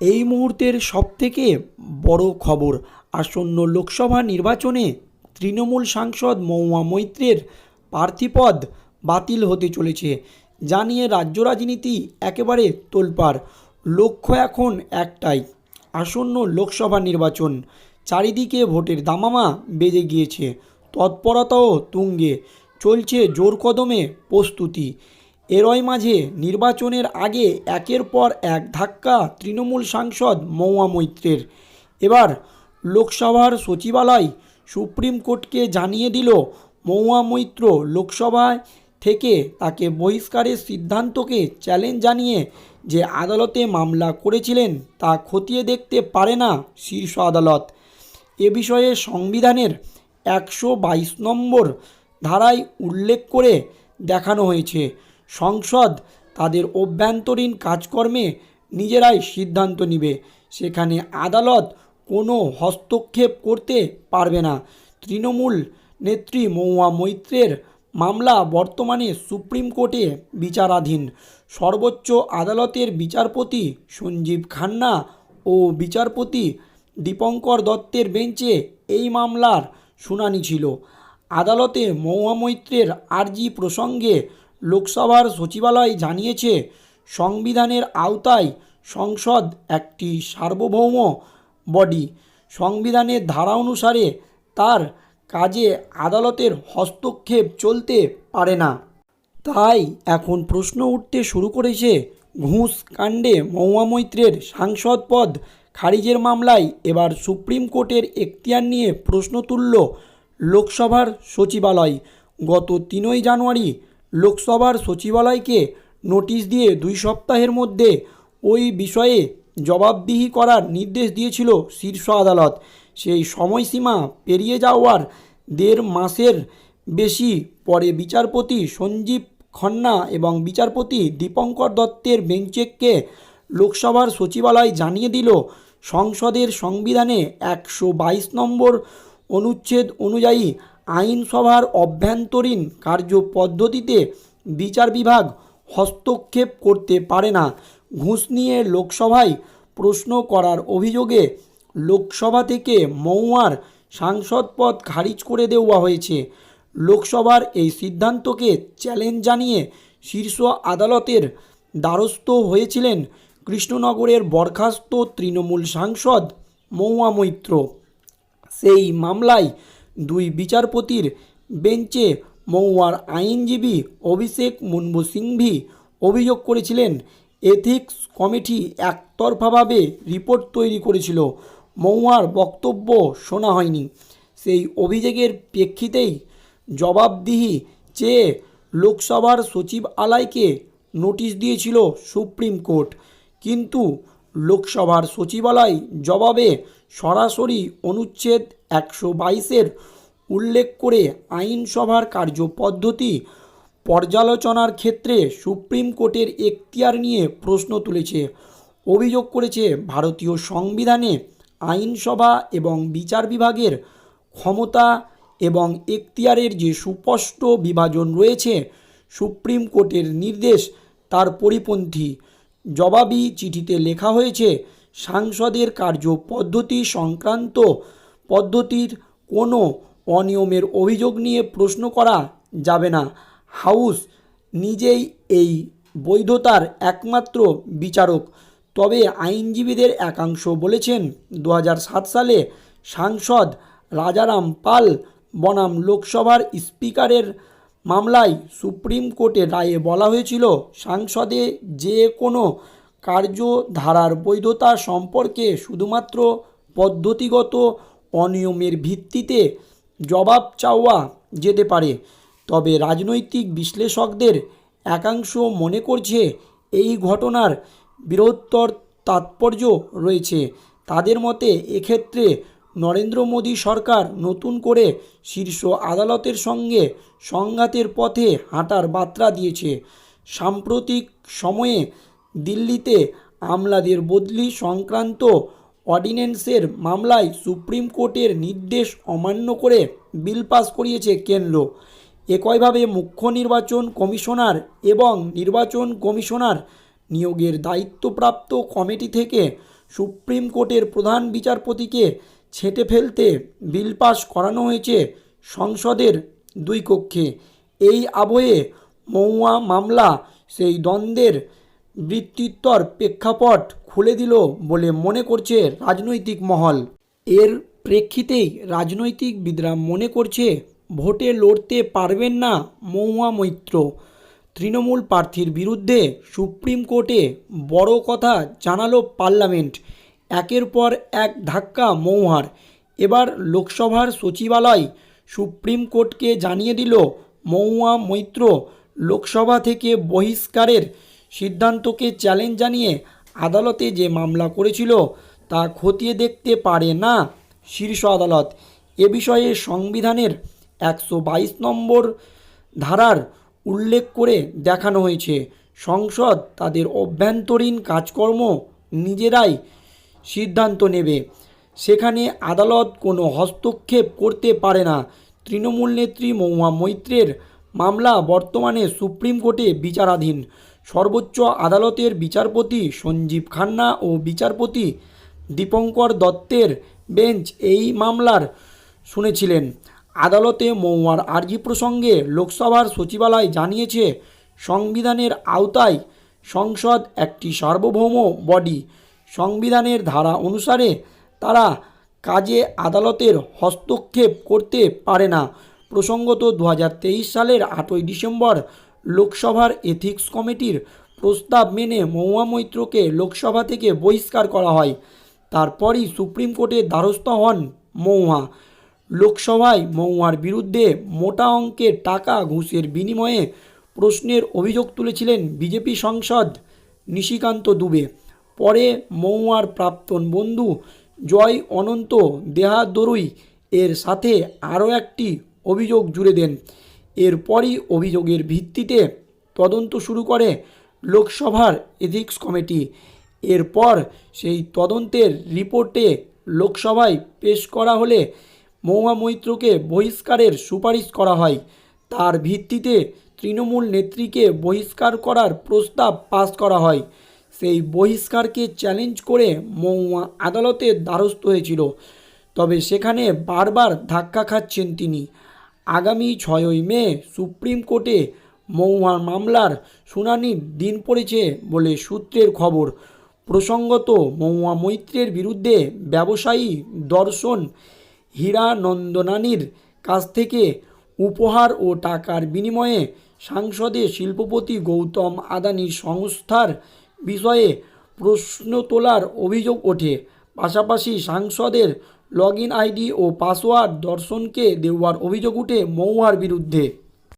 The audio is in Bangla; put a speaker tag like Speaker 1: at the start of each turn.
Speaker 1: এই মুহূর্তের সবথেকে বড় খবর, আসন্ন লোকসভা নির্বাচনে তৃণমূল সাংসদ মহুয়া মৈত্রের প্রার্থীপদ বাতিল হতে চলেছে, জানিয়ে রাজ্য রাজনীতি একেবারে তোলপাড়। লক্ষ্য এখন একটাই, আসন্ন লোকসভা নির্বাচন, চারিদিকে ভোটের দামামা বেজে গিয়েছে, তৎপরতাও তুঙ্গে, চলছে জোর কদমে প্রস্তুতি। এরই মাঝে নির্বাচনের আগে একের পর এক ধাক্কা তৃণমূল সাংসদ মৌয়া মৈত্রের। এবার লোকসভার সচিবালয় সুপ্রিম কোর্টকে জানিয়ে দিল মহুয়া মৈত্র লোকসভায় থেকে তাকে বহিষ্কারের সিদ্ধান্তকে চ্যালেঞ্জ জানিয়ে যে আদালতে মামলা করেছিলেন তা খতিয়ে দেখতে পারে না শীর্ষ আদালত। এ বিষয়ে সংবিধানের একশো বাইশ নম্বর ধারায় উল্লেখ করে দেখানো হয়েছে। সংসদ তাদের অভ্যন্তরীণ কাজকর্মে নিজেরাই সিদ্ধান্ত নেবে। সেখানে আদালত কোনো হস্তক্ষেপ করতে পারবে না। তৃণমূল নেত্রী মৌয়া মৈত্রের মামলা বর্তমানে সুপ্রিম কোর্টে বিচারাধীন। সর্বোচ্চ আদালতের বিচারপতি সঞ্জীব খান্না ও বিচারপতি দীপঙ্কর দত্তের বেঞ্চে এই মামলার শুনানি ছিল। আদালতে মৌয়া মৈত্রের আর্জি প্রসঙ্গে লোকসভার সচিবালয় জানিয়েছে, সংবিধানের আওতায় সংসদ একটি সার্বভৌম বডি। সংবিধানের ধারা অনুসারে তার কাজে আদালতের হস্তক্ষেপ চলতে পারে না। তাই এখন প্রশ্ন উঠতে শুরু করেছে ঘুষ কাণ্ডে মহুয়া মৈত্রের সাংসদ পদ খারিজের মামলায়। এবার সুপ্রিম কোর্টের এখতিয়ার নিয়ে প্রশ্ন তুলল লোকসভার সচিবালয়। গত তিনই জানুয়ারি লোকসভার সচিবালয়কে নোটিশ দিয়ে দুই সপ্তাহের মধ্যে ওই বিষয়ে জবাবদিহি করার নির্দেশ দিয়েছিল শীর্ষ আদালত। সেই সময়সীমা পেরিয়ে যাওয়ার দেড় মাসের বেশি পরে বিচারপতি সঞ্জীব খন্না এবং বিচারপতি দীপঙ্কর দত্তের বেঞ্চেককে লোকসভার সচিবালয় জানিয়ে দিল, সংসদের সংবিধানে একশো বাইশ নম্বর অনুচ্ছেদ অনুযায়ী আইনসভার অভ্যন্তরীণ কার্য পদ্ধতিতে বিচার বিভাগ হস্তক্ষেপ করতে পারে না। ঘুষ নিয়ে লোকসভায় প্রশ্ন করার অভিযোগে লোকসভা থেকে মৌয়ার সাংসদ পদ খারিজ করে দেওয়া হয়েছে। লোকসভার এই সিদ্ধান্তকে চ্যালেঞ্জ জানিয়ে শীর্ষ আদালতের দ্বারস্থ হয়েছিলেন কৃষ্ণনগরের বরখাস্ত তৃণমূল সাংসদ মৌয়া মৈত্র। সেই মামলায় দুই বিচারপতির বেঞ্চে মৌয়ার আইনজীবী অভিষেক মুনমু সিংভি অভিযোগ করেছিলেন, এথিক্স কমিটি একতরফাভাবে রিপোর্ট তৈরি করেছিল। মৌয়ার বক্তব্য শোনা হয়নি। সেই অভিযোগের প্রেক্ষিতেই জবাবদিহি চেয়ে লোকসভার সচিবালয়কে নোটিশ দিয়েছিল সুপ্রিম কোর্ট। কিন্তু লোকসভার সচিবালয় জবাবে সরাসরি অনুচ্ছেদ একশো বাইশের উল্লেখ করে আইনসভার কার্যপদ্ধতি পর্যালোচনার ক্ষেত্রে সুপ্রিম কোর্টের এখতিয়ার নিয়ে প্রশ্ন তুলেছে। অভিযোগ করেছে, ভারতীয় সংবিধানে আইনসভা এবং বিচার বিভাগের ক্ষমতা এবং এখতিয়ারের যে সুস্পষ্ট বিভাজন রয়েছে, সুপ্রিম কোর্টের নির্দেশ তার পরিপন্থী জবাবি চিঠিতে লেখা হয়েছে, সাংসদের কার্যপদ্ধতি সংক্রান্ত পদ্ধতির কোনো অনিয়মের অভিযোগ নিয়ে প্রশ্ন করা যাবে না। হাউস নিজেই এই বৈধতার একমাত্র বিচারক। তবে আইনজীবীদের একাংশ বলেছেন দু হাজার সাত সালে সাংসদ রাজারাম পাল বনাম লোকসভার স্পিকারের মামলায় সুপ্রিম কোর্টে রায়ে বলা হয়েছিল, সাংসদে যে কোনো কার্যধারার বৈধতা সম্পর্কে শুধুমাত্র পদ্ধতিগত অনিয়মের ভিত্তিতে জবাব চাওয়া যেতে পারে। তবে রাজনৈতিক বিশ্লেষকদের একাংশ মনে করছে এই ঘটনার বৃহত্তর তাৎপর্য রয়েছে। তাদের মতে, এক্ষেত্রে নরেন্দ্র মোদী সরকার নতুন করে শীর্ষ আদালতের সঙ্গে সংঘাতের পথে হাঁটার বার্তা দিয়েছে। সাম্প্রতিক সময়ে দিল্লিতে আমলাদের বদলি সংক্রান্ত অর্ডিন্যান্সের মামলায় সুপ্রিম কোর্টের নির্দেশ অমান্য করে বিল পাস করিয়েছে কেন্দ্র। একইভাবে মুখ্য নির্বাচন কমিশনার এবং নির্বাচন কমিশনার নিয়োগের দায়িত্বপ্রাপ্ত কমিটি থেকে সুপ্রিম কোর্টের প্রধান বিচারপতিকে ছেঁটে ফেলতে বিল পাস করানো হয়েছে সংসদের দুই কক্ষে। এই আবহে মৌয়া মামলা, সেই দ্বন্দ্বের বৃত্তিত্বর প্রেক্ষাপট খুলে দিল বলে মনে করছে রাজনৈতিক মহল। এর প্রেক্ষিতেই রাজনৈতিক রাজনৈতিকবিদরা মনে করছে ভোটে লড়তে পারবেন না মহুয়া মৈত্র। তৃণমূল প্রার্থীর বিরুদ্ধে সুপ্রিম কোর্টে বড় কথা জানালো পার্লামেন্ট। একের পর এক ধাক্কা মৌহার এবার লোকসভার সচিবালয় সুপ্রিম কোর্টকে জানিয়ে দিল মৌয়া মৈত্র, লোকসভা থেকে বহিষ্কারের সিদ্ধান্তকে চ্যালেঞ্জ জানিয়ে আদালতে যে মামলা করেছিল তা খতিয়ে দেখতে পারে না শীর্ষ আদালত। এ বিষয়ে সংবিধানের একশো বাইশ নম্বর ধারার উল্লেখ করে দেখানো হয়েছে। সংসদ তাদের অভ্যন্তরীণ কাজকর্ম নিজেরাই সিদ্ধান্ত নেবে। সেখানে আদালত কোনো হস্তক্ষেপ করতে পারে না। তৃণমূল নেত্রী মহুয়া মৈত্রের মামলা বর্তমানে সুপ্রিম কোর্টে বিচারাধীন। সর্বোচ্চ আদালতের বিচারপতি সঞ্জীব খান্না ও বিচারপতি দীপঙ্কর দত্তের বেঞ্চ এই মামলার শুনেছিলেন। আদালতে মৌয়ার আর্জি প্রসঙ্গে লোকসভার সচিবালয় জানিয়েছে, সংবিধানের আওতায় সংসদ একটি সার্বভৌম বডি। সংবিধানের ধারা অনুসারে তারা কাজে আদালতের হস্তক্ষেপ করতে পারে না। প্রসঙ্গত দু হাজার তেইশ সালের আটই ডিসেম্বর লোকসভার এথিক্স কমিটির প্রস্তাব মেনে মহুয়া মৈত্রকে লোকসভা থেকে বহিষ্কার করা হয়। তারপরই সুপ্রিম কোর্টের দ্বারস্থ হন মহুয়া। লোকসভায় মহুয়ার বিরুদ্ধে মোটা অঙ্কের টাকা ঘুষের বিনিময়ে প্রশ্নের অভিযোগ তুলেছিলেন বিজেপি সাংসদ নিশিকান্ত দুবে। পরে মহুয়ার প্রাক্তন বন্ধু জয় অনন্ত দেহাদরুই এর সাথে আরও একটি অভিযোগ জুড়ে দেন। এরপরই অভিযোগের ভিত্তিতে তদন্ত শুরু করে লোকসভার এথিক্স কমিটি। এরপর সেই তদন্তের রিপোর্টে লোকসভায় পেশ করা হলে মহুয়া মৈত্রকে বহিষ্কারের সুপারিশ করা হয়। তার ভিত্তিতে তৃণমূল নেত্রীকে বহিষ্কার করার প্রস্তাব পাস করা হয়। সেই বহিষ্কারকে চ্যালেঞ্জ করে মহুয়া আদালতের দ্বারস্থ হয়েছিল। তবে সেখানে বারবার ধাক্কা খাচ্ছেন তিনি। আগামী ছয়ই মে সুপ্রিম কোর্টে মহুয়ার মামলার শুনানির দিন পড়েছে বলে সূত্রের খবর। প্রসঙ্গত মৌয়া মৈত্রের বিরুদ্ধে ব্যবসায়ী দর্শন হীরানন্দনানির কাছ থেকে উপহার ও টাকার বিনিময়ে সাংসদে শিল্পপতি গৌতম আদানির সংস্থার বিষয়ে প্রশ্ন তোলার অভিযোগ ওঠে। পাশাপাশি সাংসদের লগ আইডি ও পাসওয়ার্ড দর্শনকে দেওয়ার অভিযোগ উঠে মৌয়ার বিরুদ্ধে।